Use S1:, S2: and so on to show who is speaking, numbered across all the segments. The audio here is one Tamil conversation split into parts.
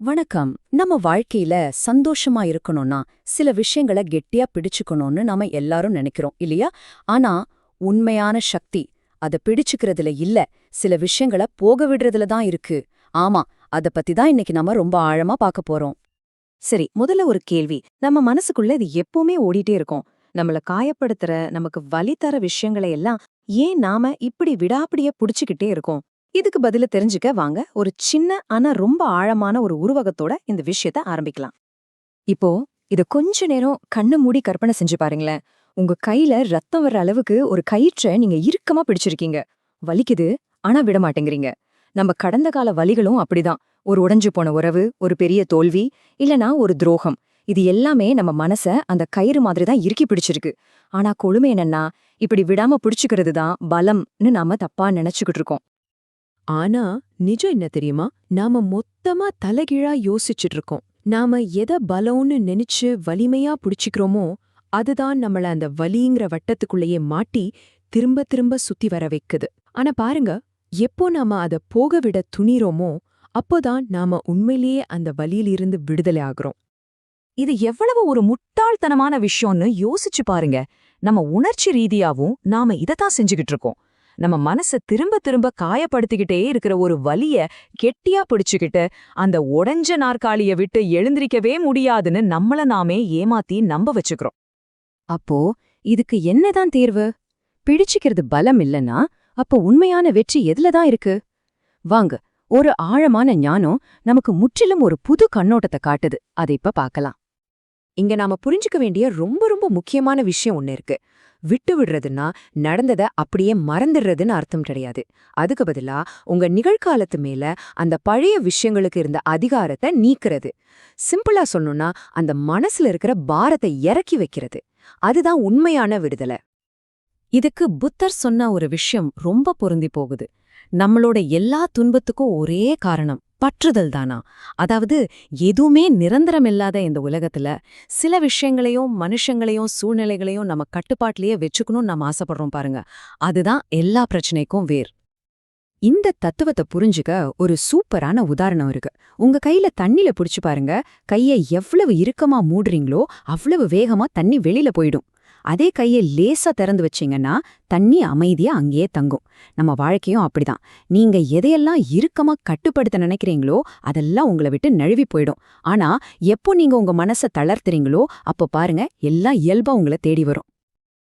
S1: வணக்கம். நம்ம வாழ்க்கையில சந்தோஷமா இருக்கணும்னா சில விஷயங்களை கெட்டியா பிடிச்சுக்கணும்னு நாம எல்லாரும் நினைக்கிறோம் இல்லையா? ஆனா உண்மையான சக்தி அத பிடிச்சுக்கிறதுல இல்ல. சில விஷயங்களை போக விடுறதுல தான் இருக்கு. ஆமா அத பத்தி தான் இன்னைக்கு நாம ரொம்ப ஆழமா பார்க்க போறோம்.
S2: சரி முதல்ல ஒரு கேள்வி. நம்ம மனசுக்குள்ள இது எப்பவுமே ஓடிட்டே இருக்கும். நம்மள காயப்படுத்துற நமக்கு வலி தர விஷயங்களை எல்லாம் ஏன் நாம இப்படி விடாப்பிடிய புடிச்சுக்கிட்டே இருக்கோம்? இதுக்கு பதில தெரிஞ்சுக்க வாங்க. ஒரு சின்ன ஆனா ரொம்ப ஆழமான ஒரு உருவகத்தோட இந்த விஷயத்த ஆரம்பிக்கலாம். இப்போ இத கொஞ்ச நேரம் கண்ணு மூடி கற்பனை செஞ்சு பாருங்களேன். உங்க கையில ரத்தம் வர்ற அளவுக்கு ஒரு கயிற்றை நீங்க இறுக்கமா பிடிச்சிருக்கீங்க. வலிக்குது ஆனா விட மாட்டேங்கிறீங்க. நம்ம கடந்த கால வலிகளும் அப்படிதான். ஒரு உடைஞ்சு போன உறவு ஒரு பெரிய தோல்வி இல்லனா ஒரு துரோகம். இது எல்லாமே நம்ம மனச அந்த கயிறு மாதிரி தான் இறுக்கி பிடிச்சிருக்கு. ஆனா கொழுமை என்னன்னா இப்படி விடாம பிடிச்சுக்கிறது தான் பலம்னு நாம தப்பா நினைச்சுக்கிட்டு இருக்கோம்.
S3: ஆனா நிஜம் என்ன தெரியுமா? நாம மொத்தமா தலைகீழா யோசிச்சுட்டு இருக்கோம் நாம எத பலம்னு நினைச்சு வலிமையா புடிச்சுக்கிறோமோ அதுதான் நம்மள அந்த வலிங்கிற வட்டத்துக்குள்ளேயே மாட்டி திரும்ப திரும்ப சுத்தி வர வைக்குது. ஆனா பாருங்க எப்போ நாம அத போக விட துணிறோமோ அப்போதான் நாம உண்மையிலேயே அந்த வலியிலிருந்து விடுதலை ஆகுறோம்.
S2: இது எவ்வளவு ஒரு முட்டாள்தனமான விஷயம்னு யோசிச்சு பாருங்க. நம்ம உணர்ச்சி ரீதியாவும் நாம இதத்தான் செஞ்சுகிட்டு இருக்கோம் நம்ம மனச திரும்ப திரும்ப காயப்படுத்திக்கிட்டே இருக்கிற ஒரு வலிய கெட்டியா பிடிச்சுக்கிட்டு அந்த உடஞ்ச நாற்காலிய விட்டு எழுந்திரிக்கவே முடியாதுன்னு நம்மள நாமே ஏமாத்தி நம்ப வச்சுக்கிறோம்.
S1: அப்போ இதுக்கு என்னதான் தேர்வு? பிடிச்சுக்கிறது பலம் இல்லனா அப்போ உண்மையான வெற்றி எதுல தான் இருக்கு? வாங்க ஒரு ஆழமான ஞானம் நமக்கு முற்றிலும் ஒரு புது கண்ணோட்டத்தை காட்டுது. அதை இப்ப பார்க்கலாம்.
S3: இங்க நாம புரிஞ்சுக்க வேண்டிய ரொம்ப ரொம்ப முக்கியமான விஷயம் ஒன்னு இருக்கு. விட்டு விடுறதுன்னா நடந்தத அப்படியே மறந்துடுறதுன்னு அர்த்தம் கிடையாது. அதுக்கு பதிலா உங்க நிகழ்காலத்து மேல அந்த பழைய விஷயங்களுக்கு இருந்த அதிகாரத்தை நீக்கிறது. சிம்பிளா சொல்லணும்னா அந்த மனசுல இருக்கிற பாரத்தை இறக்கி வைக்கிறது. அதுதான் உண்மையான விடுதலை.
S1: இதுக்கு புத்தர் சொன்ன ஒரு விஷயம் ரொம்ப பொருந்தி போகுது. நம்மளோட எல்லா துன்பத்துக்கும் ஒரே காரணம். பற்றுதல் தானா அதாவது எதுவுமே நிரந்தரமில்லாத இந்த உலகத்துல சில விஷயங்களையும் மனுஷங்களையும் சூழ்நிலைகளையும் நம்ம கட்டுப்பாட்டிலேயே வச்சுக்கணும்னு நம்ம ஆசைப்படுறோம் பாருங்க. அதுதான் எல்லா பிரச்சனைக்கும் வேர். இந்த தத்துவத்தை புரிஞ்சுக்க ஒரு சூப்பரான உதாரணம் இருக்கு. உங்க கையில தண்ணில புடிச்சு பாருங்க. கையை எவ்வளவு இறுக்கமா மூடுறீங்களோ அவ்வளவு வேகமா தண்ணி வெளியில போயிடும். அதே கையை லேசா திறந்து வச்சீங்கன்னா தண்ணி அமைதியா அங்கேயே தங்கும். நம்ம வாழ்க்கையும் அப்படிதான். நீங்க எதையெல்லாம் இறுக்கமா கட்டுப்படுத்த நினைக்கிறீங்களோ அதெல்லாம் உங்களை விட்டு நழுவி போயிடும். ஆனா எப்போ நீங்க உங்க மனசை தளர்த்துறீங்களோ அப்போ பாருங்க எல்லாம் இயல்பா உங்களை தேடி வரும்.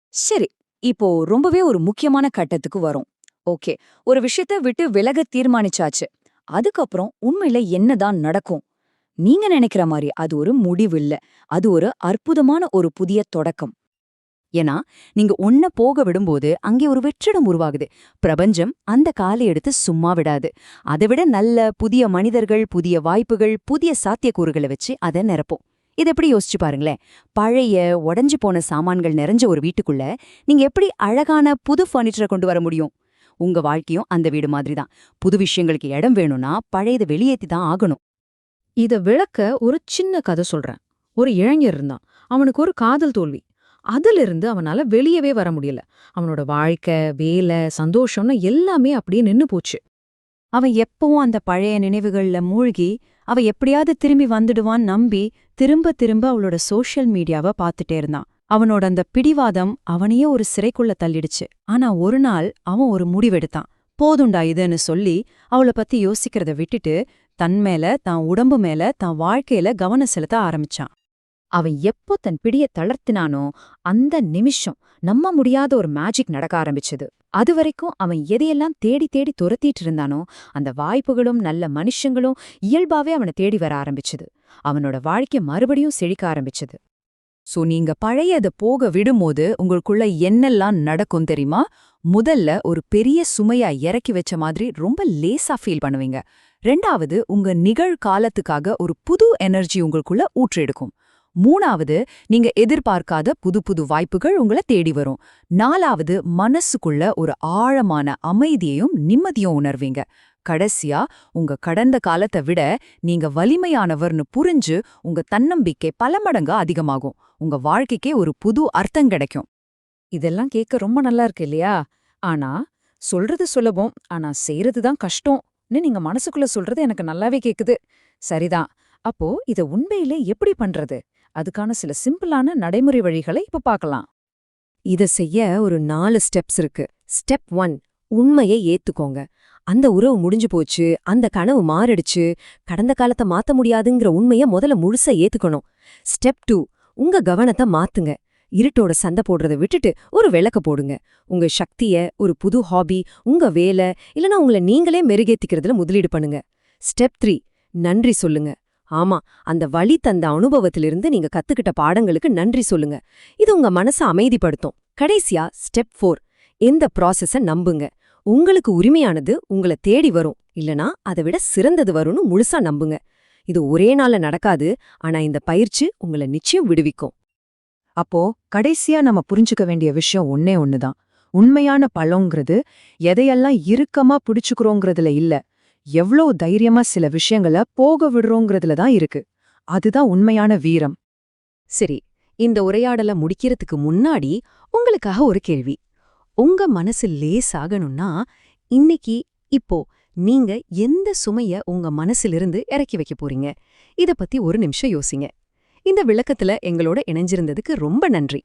S2: சரி இப்போ ரொம்பவே ஒரு முக்கியமான கட்டத்துக்கு வரும். ஓகே ஒரு விஷயத்த விட்டு விலக தீர்மானிச்சாச்சு. அதுக்கப்புறம் உண்மையில என்னதான் நடக்கும்? நீங்க நினைக்கிற மாதிரி அது ஒரு முடிவு இல்ல அது ஒரு அற்புதமான ஒரு புதிய தொடக்கம். ஏன்னா நீங்க ஒன்ன போக விடும்போது அங்கே ஒரு வெற்றிடம் உருவாகுது. பிரபஞ்சம் அந்த காலை எடுத்து சும்மா விடாது. அதை விட நல்ல புதிய மனிதர்கள் புதிய வாய்ப்புகள் புதிய சாத்தியக்கூறுகளை வச்சு அதை நிரப்போம். இது எப்படி யோசிச்சு பாருங்களேன். பழைய உடஞ்சு போன சாமான்கள் நிறைஞ்ச ஒரு வீட்டுக்குள்ள நீங்க எப்படி அழகான புது ஃபர்னிச்சரை கொண்டு வர முடியும்? உங்க வாழ்க்கையும் அந்த வீடு மாதிரி தான் புது விஷயங்களுக்கு இடம் வேணும்னா பழையதை வெளியேத்தி தான் ஆகணும்.
S1: இத விளக்க ஒரு சின்ன கதை சொல்றேன். ஒரு இளைஞர் இருந்தான். அவனுக்கு ஒரு காதல் தோல்வி. அதிலிருந்து அவனால வெளியவே வர முடியல. அவனோட வாழ்க்கை வேலை சந்தோஷம்னு எல்லாமே அப்படியே நின்னு போச்சு.
S2: அவன் எப்பவும் அந்த பழைய நினைவுகள்ல மூழ்கி அவ எப்படியாவது திரும்பி வந்துடுவான் நம்பி திரும்ப திரும்ப அவளோட சோஷியல் மீடியாவை பார்த்துட்டே இருந்தான். அவனோட அந்த பிடிவாதம் அவனையே ஒரு சிறைக்குள்ள தள்ளிடுச்சு. ஆனா ஒரு நாள் அவன் ஒரு முடிவெடுத்தான். போதுண்டா இதுன்னு சொல்லி அவளை பத்தி யோசிக்கிறத விட்டுட்டு தன் மேல தான் உடம்பு மேல தான் வாழ்க்கையில கவனம் செலுத்த ஆரம்பிச்சான். அவன் எப்போ தன் பிடிய தளர்த்தினானோ அந்த நிமிஷம் நம்ப முடியாத ஒரு மேஜிக் நடக்க ஆரம்பிச்சது. அதுவரைக்கும் அவன் எதையெல்லாம் தேடி தேடி துரத்திட்டு இருந்தானோ அந்த வாய்ப்புகளும் நல்ல மனுஷங்களும் இயல்பாவே அவனை தேடி வர ஆரம்பிச்சது. அவனோட வாழ்க்கை மறுபடியும் செழிக்க ஆரம்பிச்சது. சோ நீங்க பழையத போக விடும்போது உங்களுக்குள்ள என்னெல்லாம் நடக்கும் தெரியுமா? முதல்ல ஒரு பெரிய சுமையா இறக்கி வச்ச மாதிரி ரொம்ப லேசா ஃபீல் பண்ணுவீங்க. ரெண்டாவது உங்க நிகழ்காலத்துக்காக ஒரு புது எனர்ஜி உங்களுக்குள்ள ஊற்றெடுக்கும். மூணாவது நீங்க எதிர்பார்க்காத புது புது வாய்ப்புகள் உங்களை தேடி வரும். நாலாவது மனசுக்குள்ள ஒரு ஆழமான அமைதியையும் நிம்மதியும் உணர்வீங்க. கடைசியா உங்க கடந்த காலத்தை விட நீங்க வலிமையானவர்னு புரிஞ்சு உங்க தன்னம்பிக்கை பல மடங்கு அதிகமாகும். உங்க வாழ்க்கைக்கே ஒரு புது அர்த்தம் கிடைக்கும். இதெல்லாம் கேட்க ரொம்ப நல்லா இருக்கு இல்லையா? ஆனா சொல்றது சுலபம் ஆனா செய்யறது தான் கஷ்டம்னு நீங்க மனசுக்குள்ள சொல்றது எனக்கு நல்லாவே கேக்குது. சரிதான்.
S1: அப்போ இத உண்மையிலே எப்படி பண்றது? அதுக்கான சில சிம்பிளான நடைமுறை வழிகளை இப்ப பார்க்கலாம்
S3: இத செய்ய ஒரு நாலு ஸ்டெப்ஸ் இருக்கு. ஸ்டெப் ஒன் உண்மையை ஏத்துக்கோங்க. அந்த உறவு முடிஞ்சு போச்சு அந்த கனவு மாறிடுச்சு கடந்த காலத்தை மாத்த முடியாதுங்கிற உண்மைய முதல்ல முழுசா ஏத்துக்கணும். ஸ்டெப் டூ உங்க கவனத்தை மாத்துங்க. இருட்டோட சண்டை போடுறதை விட்டுட்டு ஒரு விளக்க போடுங்க. உங்க சக்திய ஒரு புது ஹாபி உங்க வேலை இல்லனா உங்களை நீங்களே மெருகேத்திக்கிறதுல முதலீடு பண்ணுங்க. ஸ்டெப் த்ரீ நன்றி சொல்லுங்க. ஆமா அந்த வழி தந்த அனுபவத்திலிருந்து நீங்க கத்துக்கிட்ட பாடங்களுக்கு நன்றி சொல்லுங்க. இது உங்க மனசை அமைதிப்படுத்தும். கடைசியா ஸ்டெப் ஃபோர் எந்த ப்ராசஸ நம்புங்க. உங்களுக்கு உரிமையானது உங்களை தேடி வரும். இல்லனா அதை விட சிறந்தது வரும்னு முழுசா நம்புங்க. இது ஒரே நாள்ல நடக்காது. ஆனா இந்த பயிற்சி உங்களை நிச்சயம் விடுவிக்கும்.
S2: அப்போ கடைசியா நம்ம புரிஞ்சுக்க வேண்டிய விஷயம் ஒன்னே ஒண்ணுதான். உண்மையான பழங்கிறது எதையெல்லாம் இறுக்கமா பிடிச்சுக்கிறோங்கிறதுல இல்ல. எவ்ளோ தைரியமா சில விஷயங்கள போக விடுறோங்கிறதுல தான் இருக்கு. அதுதான் உண்மையான வீரம்.
S3: சரி இந்த உரையாடலை முடிக்கிறதுக்கு முன்னாடி உங்களுக்காக ஒரு கேள்வி. உங்க மனசு லேசாகணும்னா இன்னைக்கு இப்போ நீங்க எந்த சுமைய உங்க மனசிலிருந்து இறக்கி வைக்க போறீங்க? இத பத்தி ஒரு நிமிஷம் யோசிங்க. இந்த விளக்கத்துல எங்களோட இணைஞ்சிருந்ததுக்கு ரொம்ப நன்றி.